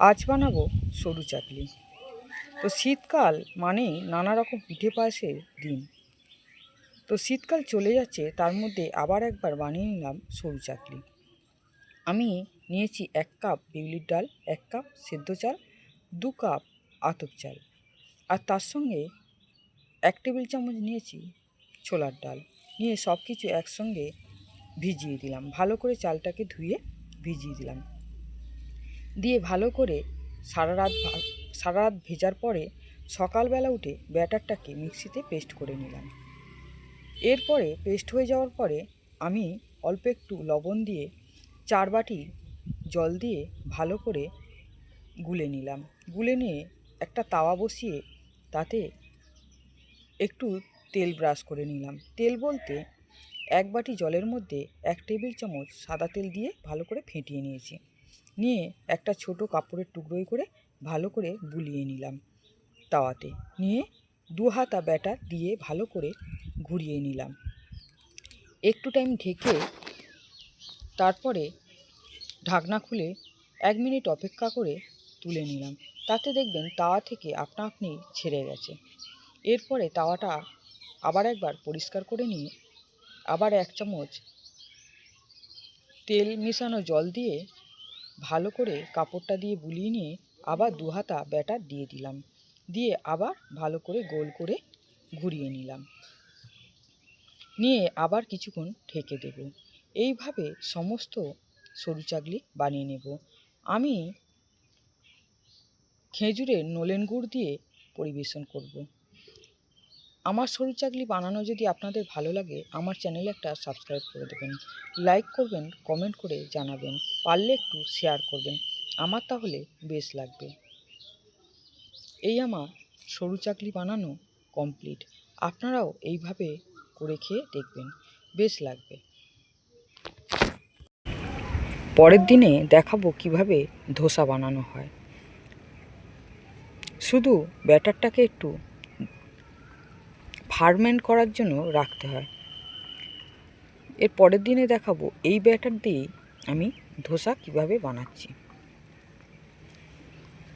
আজ বানাবো সরু চাকলি তো শীতকাল মানেই নানা রকম পিঠে পায়েসের দিন। তো শীতকাল চলে যাচ্ছে, তার মধ্যে আবার একবার বানিয়ে নিলাম সরু চাকলি আমি নিয়েছি এক কাপ বিউলির ডাল, এক কাপ সেদ্ধ চাল, দু কাপ আতপ চাল। আর তার সঙ্গে এক টেবিল চামচ নিয়েছি ছোলার ডাল। নিয়ে সব কিছু একসঙ্গে ভিজিয়ে দিলাম। ভালো করে চালটাকে ধুয়ে ভিজিয়ে দিলাম। দিয়ে ভালো করে সারা রাত সারা রাত ভেজার পরে সকালবেলা উঠে ব্যাটারটাকে মিক্সিতে পেস্ট করে নিলাম। এরপরে পেস্ট হয়ে যাওয়ার পরে আমি অল্প একটু লবণ দিয়ে চার বাটি জল দিয়ে ভালো করে গুলে নিলাম। গুলে নিয়ে একটা তাওয়া বসিয়ে তাতে একটু তেল ব্রাশ করে নিলাম। তেল বলতে এক বাটি জলের মধ্যে এক টেবিল চামচ সাদা তেল দিয়ে ভালো করে ফেটিয়ে নিয়েছি। নিয়ে একটা ছোট কাপড়ের টুকরোই করে ভালো করে বুলিয়ে নিলাম তাওয়াতে। নিয়ে দু হাতা ব্যাটার দিয়ে ভালো করে ঘুরিয়ে নিলাম। একটু টাইম ঢেকে তারপরে ঢাকনা খুলে এক মিনিট অপেক্ষা করে তুলে নিলাম। তাতে দেখবেন তাওয়া থেকে আপনা আপনি ছেড়ে গেছে। এরপরে তাওয়াটা আবার একবার পরিষ্কার করে নিয়ে আবার এক চামচ তেল মেশানো জল দিয়ে ভালো করে কাপড়টা দিয়ে বুলিয়ে নিয়ে আবার দু হাতা ব্যাটার দিয়ে দিলাম। দিয়ে আবার ভালো করে গোল করে ঘুরিয়ে নিলাম। নিয়ে আবার কিছুক্ষণ ঢেকে দেব। এইভাবে সমস্ত সরু চাকলি বানিয়ে নেব। আমি খেজুরের নলেন গুড় দিয়ে পরিবেশন করব। আমার সরু চাকলি বানানো যদি আপনাদের ভালো লাগে, আমার চ্যানেলে একটা সাবস্ক্রাইব করে দেবেন। লাইক করবেন কমেন্ট করে জানাবেন, পারলে একটু শেয়ার করবেন। আমার তাহলে বেশ লাগবে। এই আমার সরু চাকলি বানানো কমপ্লিট আপনারাও এইভাবে করে খেয়ে দেখবেন, বেশ লাগবে। পরের দিনে দেখাবো কীভাবে ধোসা বানানো হয়। শুধু ব্যাটারটাকে একটু ফার্মেন্ট করার জন্য রাখতে হয়। এর পরের দিনে দেখাবো এই ব্যাটার দিয়েই আমি ধোসা কীভাবে বানাচ্ছি।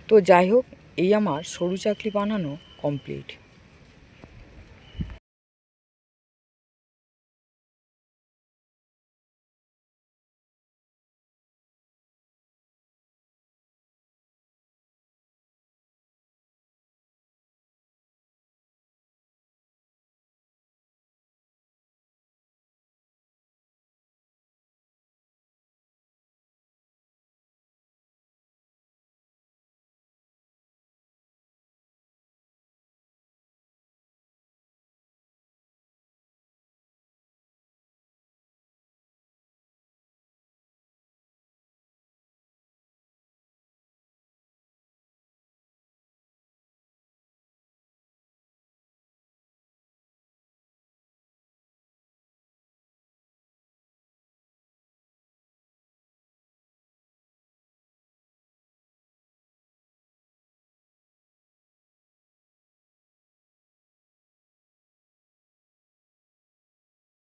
তো যাই হোক, এই আমার সরু চাকলি বানানো কমপ্লিট